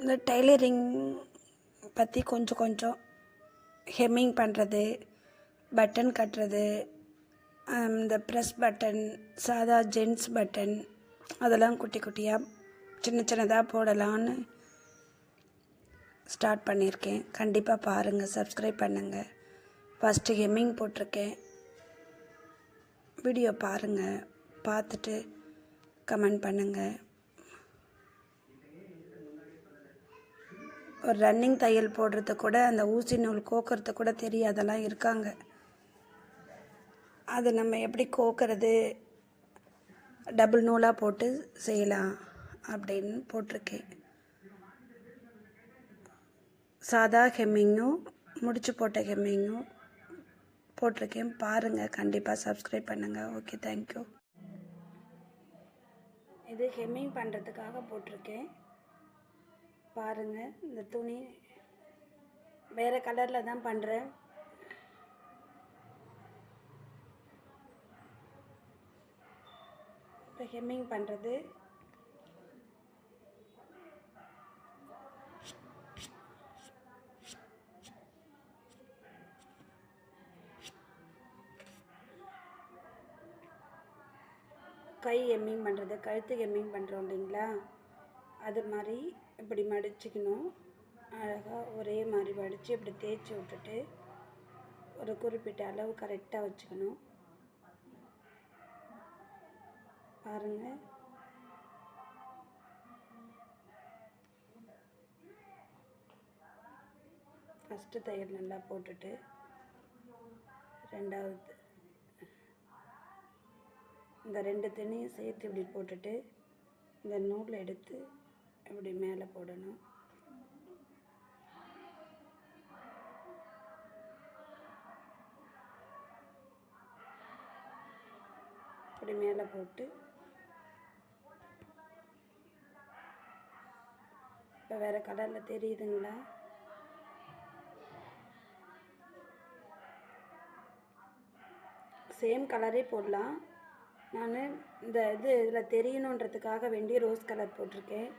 இந்த டெய்லரிங் பற்றி கொஞ்சம் கொஞ்சம் ஹெம்மிங் பண்ணுறது பட்டன் கட்டுறது இந்த ப்ரெஸ் பட்டன் சாதா ஜென்ஸ் பட்டன் அதெல்லாம் குட்டி குட்டியாக சின்ன சின்னதாக போடலான்னு ஸ்டார்ட் பண்ணியிருக்கேன். கண்டிப்பாக பாருங்கள் சப்ஸ்கிரைப் பண்ணுங்கள் ஃபஸ்ட்டு ஹெம்மிங் போட்டிருக்கேன். வீடியோ பாருங்கள் பார்த்துட்டு கமெண்ட் பண்ணுங்கள் ஒரு ரன்னிங் தையல் போடுறது கூட அந்த ஊசி நூல் கோக்கிறது கூட தெரியாதெல்லாம் இருக்காங்க. அது நம்ம எப்படி கோக்கிறது? டபுள் நூலாக போட்டு செய்யலாம் அப்படின்னு போட்டிருக்கேன். சாதா ஹெம்மிங்கும் முடிச்சு போட்ட ஹெம்மிங்கும் போட்டிருக்கேன். பாருங்கள் கண்டிப்பாக சப்ஸ்கிரைப் பண்ணுங்கள் ஓகே தேங்க்யூ இது ஹெம்மிங் பண்ணுறதுக்காக போட்டிருக்கேன். பாருங்கள் இந்த துணி வேறு கலரில் தான் பண்ணுறேன் இப்போ ஹெம்மிங் பண்ணுறது கை எம்மிங் பண்ணுறது கழுத்து எம்மிங் பண்ணுறோம் இல்லைங்களா? அது மாதிரி இப்படி மடிச்சுக்கணும். அழகாக ஒரே மாதிரி மடித்து இப்படி தேய்ச்சி விட்டுட்டு ஒரு குறிப்பிட்ட அளவு கரெக்டாக வச்சுக்கணும். பாருங்கள் ஃபஸ்ட்டு தையல் நல்லா போட்டுட்டு ரெண்டாவது இந்த ரெண்டு துணியும் சேர்த்து இப்படி போட்டுட்டு இந்த நூல் எடுத்து இப்படி மேலே போடணும். இப்படி மேலே போட்டு இப்போ வேறு கலரில் தெரியுதுங்களா? சேம் கலரே போடலாம். நான் இந்த இது இதில் தெரியணுன்றதுக்காக வேண்டி ரோஸ் கலர் போட்டிருக்கேன்.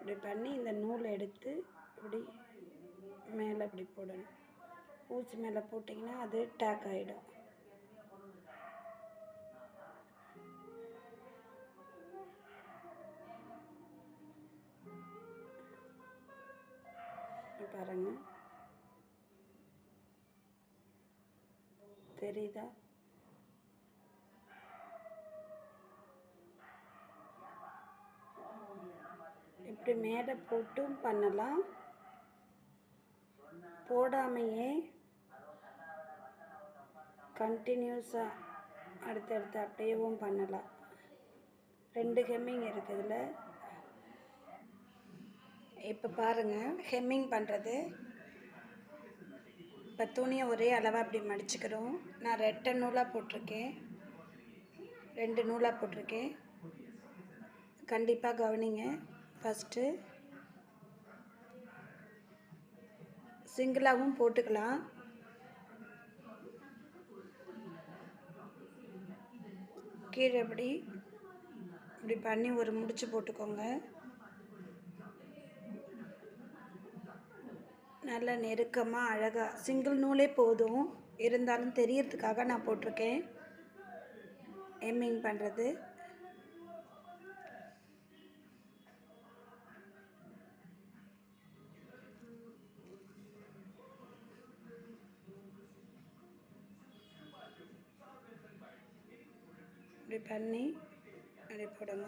இப்படி பண்ணி இந்த நூலை எடுத்து இப்படி மேலே இப்படி போடணும். ஊசி மேலே போட்டிங்கன்னா அது டேக் ஆகிடும் பாருங்க. தெரியுதா? இப்படி மேலே போட்டும் பண்ணலாம். போடாமையே கண்டினியூஸாக அடுத்தடுத்து அப்படியேவும் பண்ணலாம். ரெண்டு ஹெம்மிங் இருக்குதுல இப்போ பாருங்கள் ஹெம்மிங் பண்ணுறது இப்போ துணியை ஒரே அளவாக அப்படி மடிச்சுக்கிறோம். நான் ரெட்டை நூலாக போட்டிருக்கேன். ரெண்டு நூலாக போட்டிருக்கேன். கண்டிப்பாக கவனிங்க. ஃபஸ்ட்டு சிங்கிளாகவும் போட்டுக்கலாம். கீழே இப்படி இப்படி பண்ணி ஒரு முடிச்சு போட்டுக்கோங்க. நல்லா நெருக்கமாக அழகாக சிங்கிள் நூலே போதும். இருந்தாலும் தெரியறதுக்காக நான் போட்டிருக்கேன். எம்மிங் பண்ணுறது இப்படி பண்ணி அப்படி போடுங்க.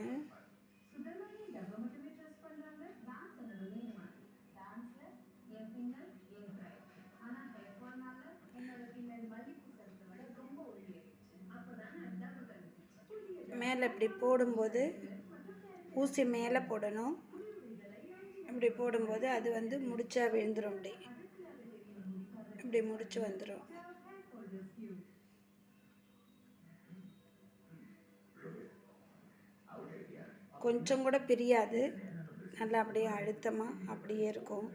மேலே இப்படி போடும்போது ஊசி மேலே போடணும். இப்படி போடும்போது அது வந்து முடிச்சா விழுந்துடும் இப்படி இப்படி முடிச்சு வந்துடும் கொஞ்சம் கூட பிரியாது. நல்லா அப்படியே அழுத்தமாக அப்படியே இருக்கும்.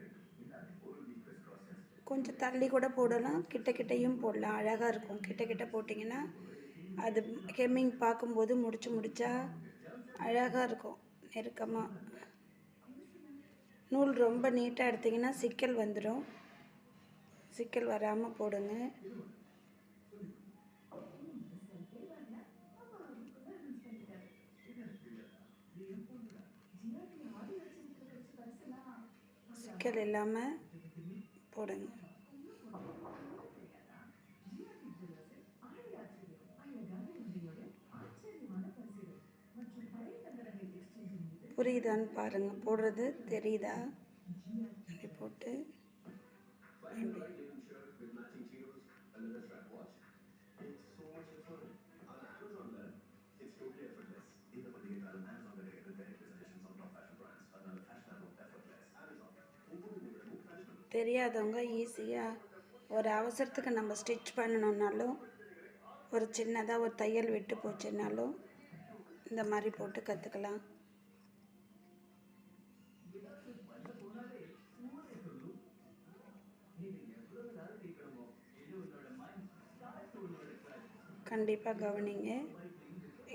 கொஞ்சம் தள்ளி கூட போடலாம். கிட்ட கிட்டையும் போடலாம். அழகாக இருக்கும். கிட்ட கிட்ட போட்டிங்கன்னா அது ஹெம்மிங் பார்க்கும்போது முடிச்சு முடித்தா அழகாக இருக்கும். நெருக்கமாக நூல் ரொம்ப நீட்டாக எடுத்திங்கன்னா சிக்கல் வந்துடும் சிக்கல் வராமல் போடுங்க. சிக்கல் இல்லாமல் போடுங்க. புரியுதான்னு பாருங்கள் போடுறது தெரியுதா? அப்படி போட்டு தெரியாதவங்க ஈஸியாக ஒரு அவசரத்துக்கு நம்ம ஸ்டிச் பண்ணணுன்னாலும் ஒரு சின்னதாக ஒரு தையல் விட்டு போச்சுன்னாலும் இந்த மாதிரி போட்டு கற்றுக்கலாம் கண்டிப்பாக கவனிங்க.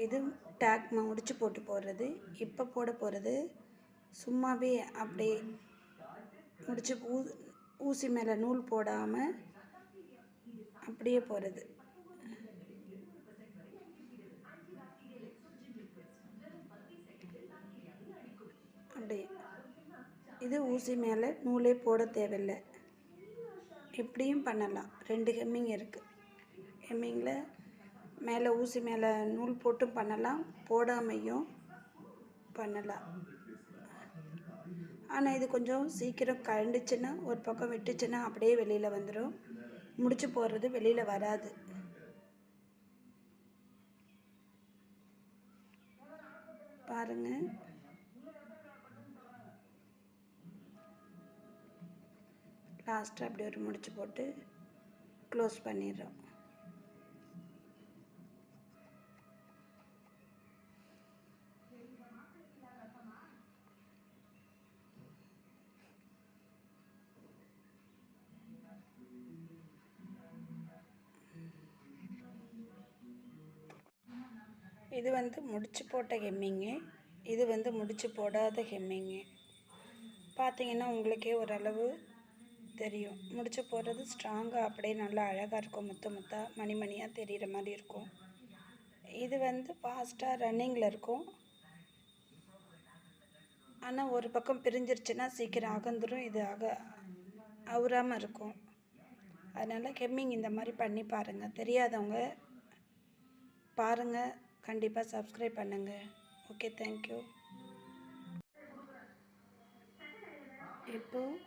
இது டேக் முடிச்சு போட்டு போடுறது. இப்போ போட போகிறது சும்மாவே அப்படியே முடிச்சு ஊ ஊசி மேலே நூல் போடாமல் அப்படியே போகிறது அப்படியே இது ஊசி மேலே நூலே போட தேவையில்லை. இப்படியும் பண்ணலாம். ரெண்டு ஹெம்மிங் இருக்குது ஹெம்மிங்கில் மேலே ஊசி மேலே நூல் போட்டும் பண்ணலாம். போடாமையும் பண்ணலாம். ஆனால் இது கொஞ்சம் சீக்கிரம் கழண்டுச்சுன்னா ஒரு பக்கம் விட்டுச்சுன்னா அப்படியே வெளியில் வந்துடும் முடிச்சு போடுறது வெளியில் வராது. பாருங்க. லாஸ்ட்டாக அப்படி ஒரு முடிச்சு போட்டு க்ளோஸ் பண்ணிடுறோம். இது வந்து முடிச்சு போட்ட ஹெம்மிங்கு. இது வந்து முடிச்சு போடாத ஹெம்மிங்கு. பார்த்தீங்கன்னா உங்களுக்கே ஓரளவு தெரியும். முடிச்சு போடுறது ஸ்ட்ராங்காக அப்படியே நல்லா அழகாக இருக்கும். முத்த முத்தாக மணிமணியாக தெரிகிற மாதிரி இருக்கும். இது வந்து ஃபாஸ்ட்டாக ரன்னிங்கில் இருக்கும். ஆனால் ஒரு பக்கம் பிரிஞ்சிருச்சுன்னா சீக்கிரம் அகந்துடும் இது அக அவுறாமல் இருக்கும். அதனால் ஹெம்மிங் இந்த மாதிரி பண்ணி பாருங்கள் தெரியாதவங்க பாருங்கள் கண்டிப்பாக சப்ஸ்கிரைப் பண்ணுங்கள் ஓகே தேங்க்யூ இப்போது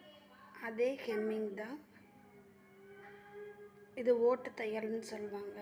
அதே ஹெம்மிங் தான். இது ஓட்டு தையல்னு சொல்லுவாங்க.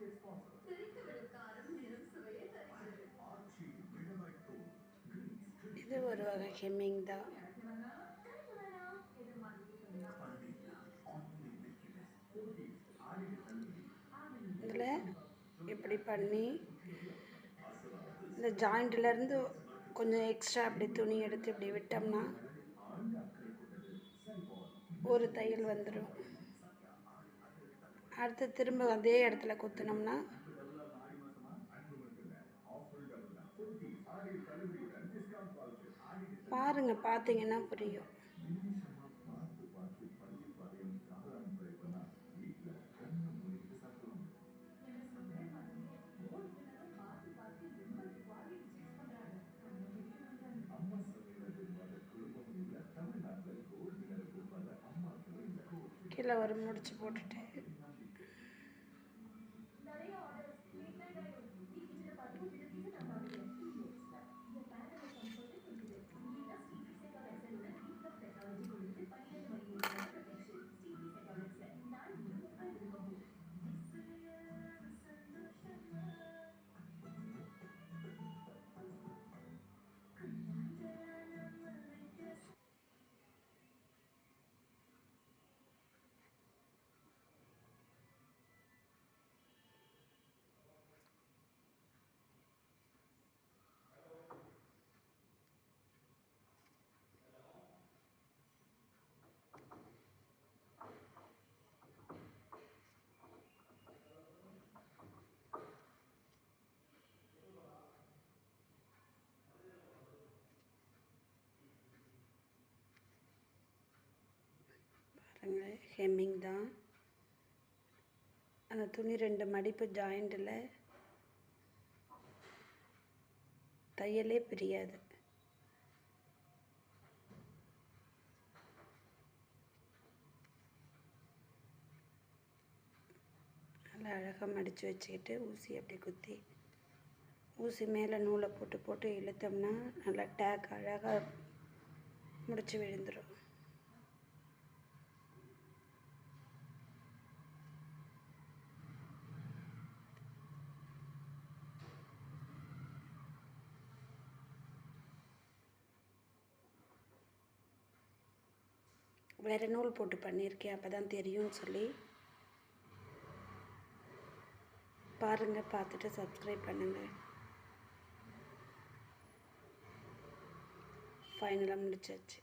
Associate sponsor இது ஒரு வகை ஹெம்மிங் தான். இதில் இப்படி பண்ணி இந்த ஜாயிண்ட்லேருந்து கொஞ்சம் எக்ஸ்ட்ரா அப்படி துணி எடுத்து இப்படி விட்டோம்னா ஒரு தையல் வந்துடும் அடுத்து திரும்ப அதே இடத்துல குத்துனோம்னா? பாருங்க பார்த்தீங்கன்னா புரியும். கீழே ஒரு முடிச்சு போட்டுட்டேன் ஹெம்மிங் தான் அந்த துணி ரெண்டு மடிப்பு ஜாயிண்டில். தையலே பிரியாது. நல்லா அழகாக மடித்து வச்சுக்கிட்டு ஊசி அப்படி குத்தி ஊசி மேலே நூலை போட்டு போட்டு இழுத்தோம்னா நல்லா டேக் அழகாக முடிச்சு விழுந்துடும் வேறு நூல் போட்டு பண்ணியிருக்கேன் அப்போ தான் தெரியும்னு சொல்லி. பாருங்கள் பார்த்துட்டு சப்ஸ்கிரைப் பண்ணுங்கள் ஃபைனலாக முடிச்சாச்சு.